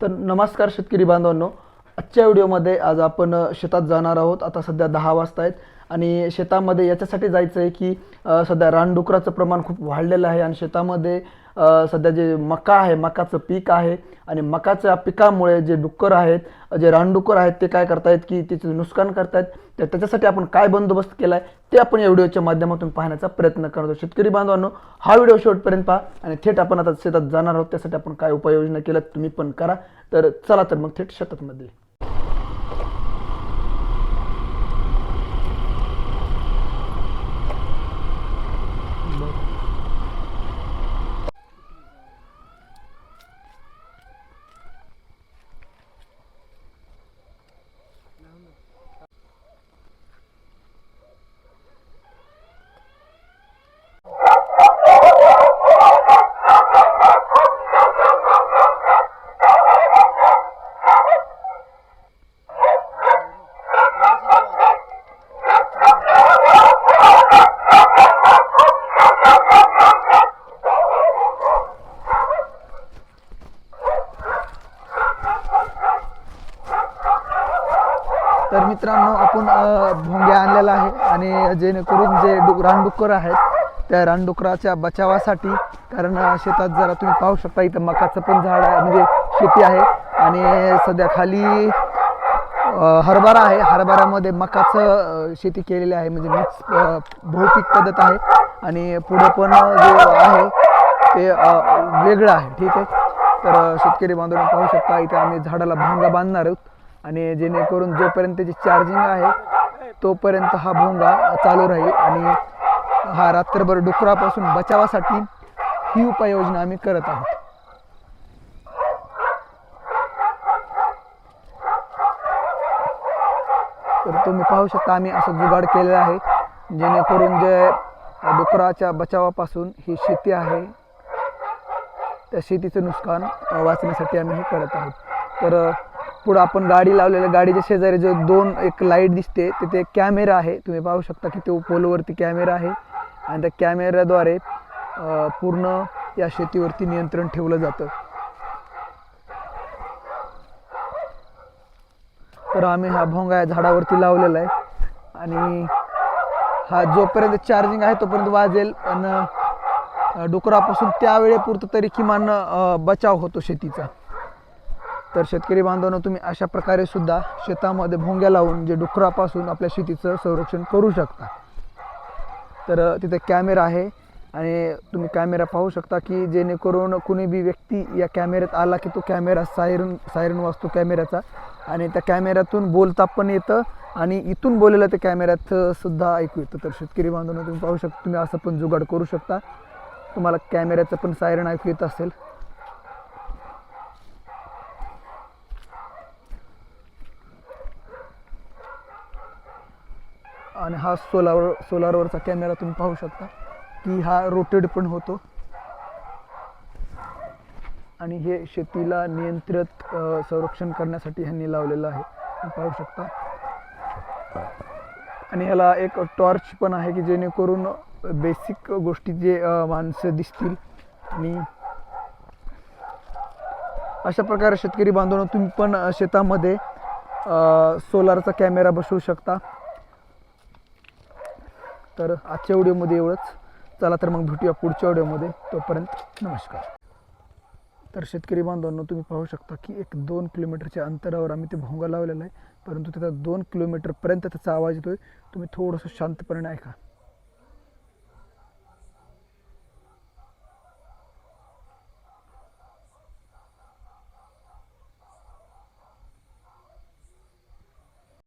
तर नमस्कार शेतकरी बांधवांनो. आजच्या व्हिडिओमध्ये आज आपण शेतात जाणार आहोत. आता सध्या दहा वाजता आहेत. आणि शेतामध्ये याच्यासाठी जायचं आहे की सध्या रानडुकराचं प्रमाण खूप वाढलेलं आहे. आणि शेतामध्ये सध्या जे मका आहे मकाचं पीक आहे आणि मकाच्या पिकामुळे जे डुक्कर आहेत जे रानडुक्कर आहेत ते काय करतायत की त्याचं नुकसान करतायत. तर त्याच्यासाठी आपण काय बंदोबस्त केला आहे ते आपण या व्हिडिओच्या माध्यमातून पाहण्याचा प्रयत्न करतो. शेतकरी बांधवांनो हा व्हिडिओ शेवटपर्यंत पहा आणि थेट आपण आता शेतात जाणार आहोत त्यासाठी आपण काय उपाययोजना केल्या तुम्ही पण करा. तर चला तर मग थेट शेतातमध्ये तर मित्रांनो आपण भोंगे भोंग्या आणलेला आहे आणि जेणेकरून जे डु रानडुक्कर आहेत त्या रानडुकराच्या बचावासाठी कारण शेतात जरा तुम्ही पाहू शकता इथं मकाचं पण झाड म्हणजे शेती आहे आणि सध्या खाली हरभरा आहे. हरभऱ्यामध्ये मकाचं शेती केलेली आहे म्हणजे मिक्स बहुपीक पद्धत आहे आणि पुढे पण जे आहे ते वेगळं आहे ठीक आहे? तर शेतकरी बांधून पाहू शकता इथे आम्ही झाडाला भोंगा बांधणार आहोत. आणि जेणेकरून जोपर्यंत त्याची चार्जिंग आहे तोपर्यंत हा भोंगा चालू राहील आणि हा रात्रभर डुकरापासून बचावासाठी ही उपाययोजना आम्ही करत आहोत. तर तुम्ही पाहू शकता आम्ही असं जुगाड केलेलं आहे जेणेकरून जे डुकराच्या बचावापासून ही शेती आहे त्या शेतीचं नुकसान वाचण्यासाठी आम्ही हे करत आहोत. तर पुढं आपण गाडी लावलेल्या गाडीच्या शेजारी जो दोन एक लाइट दिसते तिथे कॅमेरा आहे. तुम्ही पाहू शकता की तो पोलवरती कॅमेरा आहे. आणि त्या कॅमेऱ्याद्वारे पूर्ण या शेतीवरती नियंत्रण ठेवलं जातं. तर आम्ही हा भोंगा या झाडावरती लावलेला आहे. आणि हा जोपर्यंत चार्जिंग आहे तोपर्यंत वाजेल. पण डुकरापासून त्यावेळेपुरतं तरी किमान बचाव होतो शेतीचा. तर शेतकरी बांधवांनो तुम्ही अशा प्रकारे सुद्धा शेतामध्ये भोंग्या लावून जे डुकरापासून आपल्या शेतीचं संरक्षण करू शकता. तर तिथे कॅमेरा आहे आणि तुम्ही कॅमेरा पाहू शकता की जेणेकरून कुणी बी व्यक्ती या कॅमेऱ्यात आला की तो कॅमेरा सायरन सायरन वाजतो कॅमेऱ्याचा आणि त्या कॅमेऱ्यातून बोलता पण येतं आणि इथून बोललेलं त्या कॅमेऱ्यात सुद्धा ऐकू येतं. तर शेतकरी बांधवांनो तुम्ही पाहू शकता तुम्ही असं पण जुगाड करू शकता. तुम्हाला कॅमेऱ्याचं पण सायरन ऐकू येत असेल. आणि हा सोलार सोलारवरचा कॅमेरा तुम्ही पाहू शकता की हा रोटेड पण होतो. आणि हे शेतीला नियंत्रित संरक्षण करण्यासाठी ह्यांनी लावलेलं आहे. तुम्ही पाहू शकता. आणि ह्याला एक टॉर्च पण आहे की जेणेकरून बेसिक गोष्टी जे माणसं दिसतील आणि अशा प्रकारे शेतकरी बांधवांना तुम्ही पण शेतामध्ये सोलारचा कॅमेरा बसवू शकता. तर आजच्या व्हिडिओमध्ये एवढंच. चला तर मग भेटूया पुढच्या व्हिडिओमध्ये. तोपर्यंत नमस्कार. तर शेतकरी बांधवांनो तुम्ही पाहू शकता की एक दोन किलोमीटरच्या अंतरावर आम्ही ते भोंगा लावलेला आहे. परंतु त्याचा दोन किलोमीटरपर्यंत त्याचा आवाज येतोय. तुम्ही थोडंसं शांतपणे ऐका.